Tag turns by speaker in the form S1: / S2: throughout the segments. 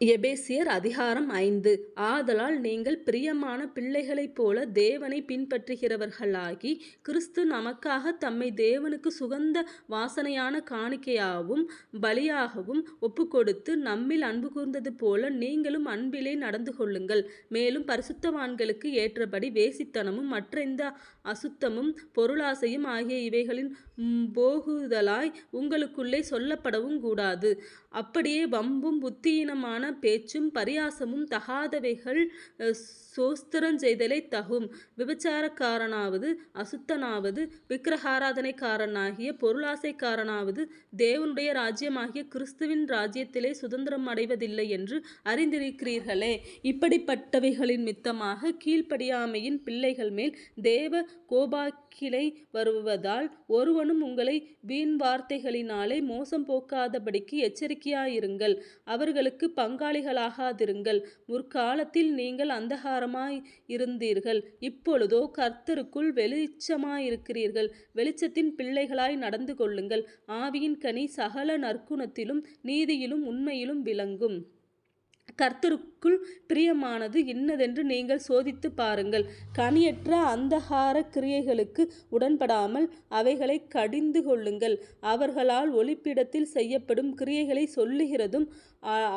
S1: எபேசியர் அதிகாரம் ஐந்து. ஆதலால் நீங்கள் பிரியமான பிள்ளைகளைப் போல தேவனை பின்பற்றுகிறவர்களாகி கிறிஸ்து நமக்காக தம்மை தேவனுக்கு சுகந்த வாசனையான காணிக்கையாகவும் பலியாகவும் ஒப்புக்கொடுத்து நம்மில் அன்பு கூர்ந்தது போல நீங்களும் அன்பிலே நடந்து கொள்ளுங்கள். மேலும் பரிசுத்தவான்களுக்கு ஏற்றபடி வேசித்தனமும் மற்ற இந்த அசுத்தமும் பொருளாசையும் ஆகிய இவைகளின் போகுதலாய் உங்களுக்குள்ளே சொல்லப்படவும் கூடாது. அப்படியே வம்பும் புத்தியீனமான பேச்சும் பரியாசமும் தகாதவைகள் அஹ், தகும். விபச்சாரக்காரனாவது அசுத்தனாவது விக்கிரகாராதனைக்காரனாகிய பொருளாசைக்காரனாவது தேவனுடைய ராஜ்யமாகிய கிறிஸ்துவின் ராஜ்யத்திலே சுதந்திரம் அடைவதில்லை என்று அறிந்திருக்கிறீர்களே. இப்படிப்பட்டவைகளின் மித்தமாக கீழ்ப்படியாமையின் பிள்ளைகள் மேல் தேவ கோபாக்கிலை வருவதால் ஒருவனும் உங்களை வீண் வார்த்தைகளினாலே மோசம் போக்காதபடிக்கு எச்சரிக்கையாயிருங்கள். அவர்களுக்கு பங்காளிகளாகாதிருங்கள். முற்காலத்தில் நீங்கள் அந்தகாரமாய் இருந்தீர்கள். இப்பொழுதோ கர்த்தருக்குள் வெளிச்சமாயிருக்கிறீர்கள். வெளிச்சத்தின் பிள்ளைகளாய் நடந்து கொள்ளுங்கள். ஆவியின் கனி சகல நற்குணத்திலும் நீதியிலும் உண்மையிலும் விளங்கும். உங்களுக்குள் பிரியமானது இன்னதென்று நீங்கள் சோதித்து பாருங்கள். கனியற்ற அந்தகார கிரியைகளுக்கு உடன்படாமல் அவைகளை கடிந்து கொள்ளுங்கள். அவர்களால் ஒளிப்பிடத்தில் செய்யப்படும் கிரியைகளை சொல்லுகிறதும்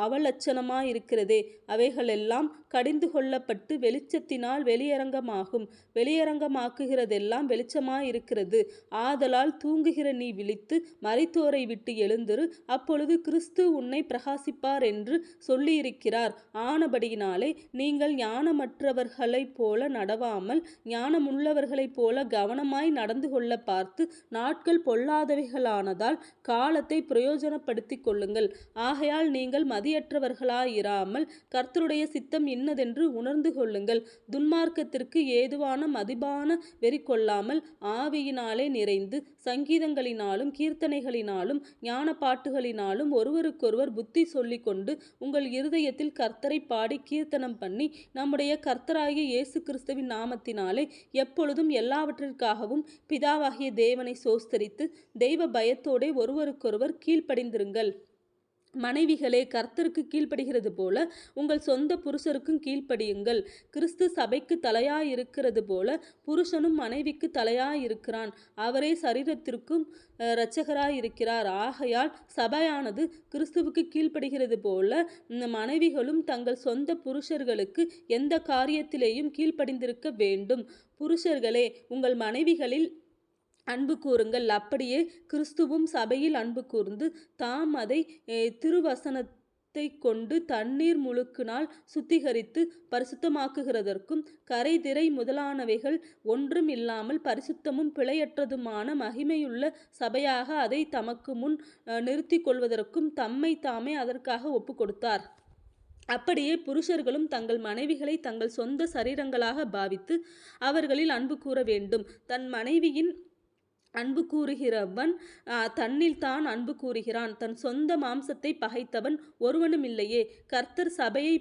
S1: அவலட்சணமாயிருக்கிறதே. அவைகளெல்லாம் கடிந்து கொள்ளப்பட்டு வெளிச்சத்தினால் வெளியரங்கமாகும். வெளியரங்கமாக்குகிறதெல்லாம் வெளிச்சமாயிருக்கிறது. ஆதலால் தூங்குகிற நீ விழித்து மறைத்தோரை விட்டு எழுந்திரு. அப்பொழுது கிறிஸ்து உன்னை பிரகாசிப்பார் என்று சொல்லியிருக்கிறார். ஆனபடியினாலே நீங்கள் ஞானமற்றவர்களைப் போல நடவாமல் ஞானமுள்ளவர்களைப் போல கவனமாய் நடந்து கொள்ள பார்த்து நாட்கள் பொல்லாதவைகளானதால் காலத்தை பிரயோஜனப்படுத்திக் கொள்ளுங்கள். ஆகையால் நீங்கள் மதியற்றவர்களாயிராமல் கர்த்தருடைய சித்தம் இன்னதென்று உணர்ந்து கொள்ளுங்கள். துன்மார்க்கத்திற்கு ஏதுவான மதிபான வெறி கொள்ளாமல் ஆவியினாலே நிறைந்து சங்கீதங்களினாலும் கீர்த்தனைகளினாலும் ஞான பாட்டுகளினாலும் ஒருவருக்கொருவர் புத்தி சொல்லிக்கொண்டு உங்கள் இருதயத்தில் கர்த்தரை பாடி கீர்த்தனம் பண்ணி நம்முடைய கர்த்தராகிய இயேசு கிறிஸ்துவின் நாமத்தினாலே எப்பொழுதும் எல்லாவற்றிற்காகவும் பிதாவாகிய தேவனை சோஸ்தரித்து தெய்வ பயத்தோடே ஒருவருக்கொருவர் கீழ்ப்படிந்திருங்கள். மனைவிகளே கர்த்தருக்கு கீழ்ப்படுகிறது போல உங்கள் சொந்த புருஷருக்கும் கீழ்ப்படியுங்கள். கிறிஸ்து சபைக்கு தலையாயிருக்கிறது போல புருஷனும் மனைவிக்கு தலையாயிருக்கிறான். அவரே சரீரத்திற்கும் அஹ், இரட்சகராயிருக்கிறார். ஆகையால் சபையானது கிறிஸ்துவுக்கு கீழ்ப்படுகிறது போல இந்த மனைவிகளும் தங்கள் சொந்த புருஷர்களுக்கு எந்த காரியத்திலேயும் கீழ்ப்படிந்திருக்க வேண்டும். புருஷர்களே உங்கள் மனைவிகளில் அன்பு கூறுங்கள். அப்படியே கிறிஸ்துவும் சபையில் அன்பு கூர்ந்து தாம் அதை eh, திருவசனத்தை கொண்டு தண்ணீர் முழுக்கினால் சுத்திகரித்து பரிசுத்தமாக்குகிறதற்கும் கரைதிரை முதலானவைகள் ஒன்றும் இல்லாமல் பரிசுத்தமும் பிழையற்றதுமான மகிமையுள்ள சபையாக அதை தமக்கு முன் நிறுத்தி கொள்வதற்கும் தம்மை தாமே அதற்காக ஒப்பு கொடுத்தார் அப்படியே புருஷர்களும் தங்கள் மனைவிகளை தங்கள் சொந்த சரீரங்களாக பாவித்து அவர்களில் அன்பு கூற வேண்டும். தன் மனைவியின் அன்பு கூறுகிறவன் தன்னில் தான் அன்பு கூறுகிறான். தன் சொந்த மாம்சத்தை பகைத்தவன் ஒருவனும் இல்லையே கர்த்தர் சபையை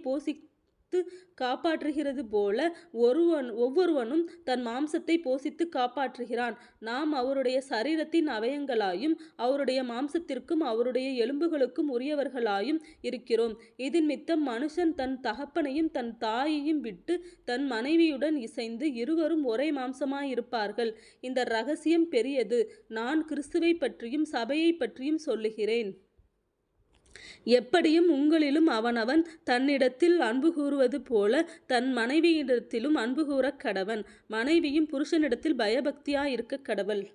S1: போசித்து காப்பாற்றுகிறது போல ஒருவன் ஒவ்வொருவனும் தன் மாம்சத்தை போஷித்து காப்பாற்றுகிறான். நாம் அவருடைய சரீரத்தின் அவயங்களாயும் அவருடைய மாம்சத்திற்கும் அவருடைய எலும்புகளுக்கும் உரியவர்களாயும் இருக்கிறோம். இதன் மித்தம் மனுஷன் தன் தகப்பனையும் தன் தாயையும் விட்டு தன் மனைவியுடன் இசைந்து இருவரும் ஒரே மாம்சமாயிருப்பார்கள். இந்த ரகசியம் பெரியது. நான் கிறிஸ்துவை பற்றியும் சபையை பற்றியும் சொல்லுகிறேன். எப்படியும் உங்களிலும் அவனவன் தன்னிடத்தில் அன்பு கூறுவது போல தன் மனைவியிடத்திலும் அன்பு கூறக் கடவன். மனைவியும் புருஷனிடத்தில் பயபக்தியாயிருக்க கடவள்.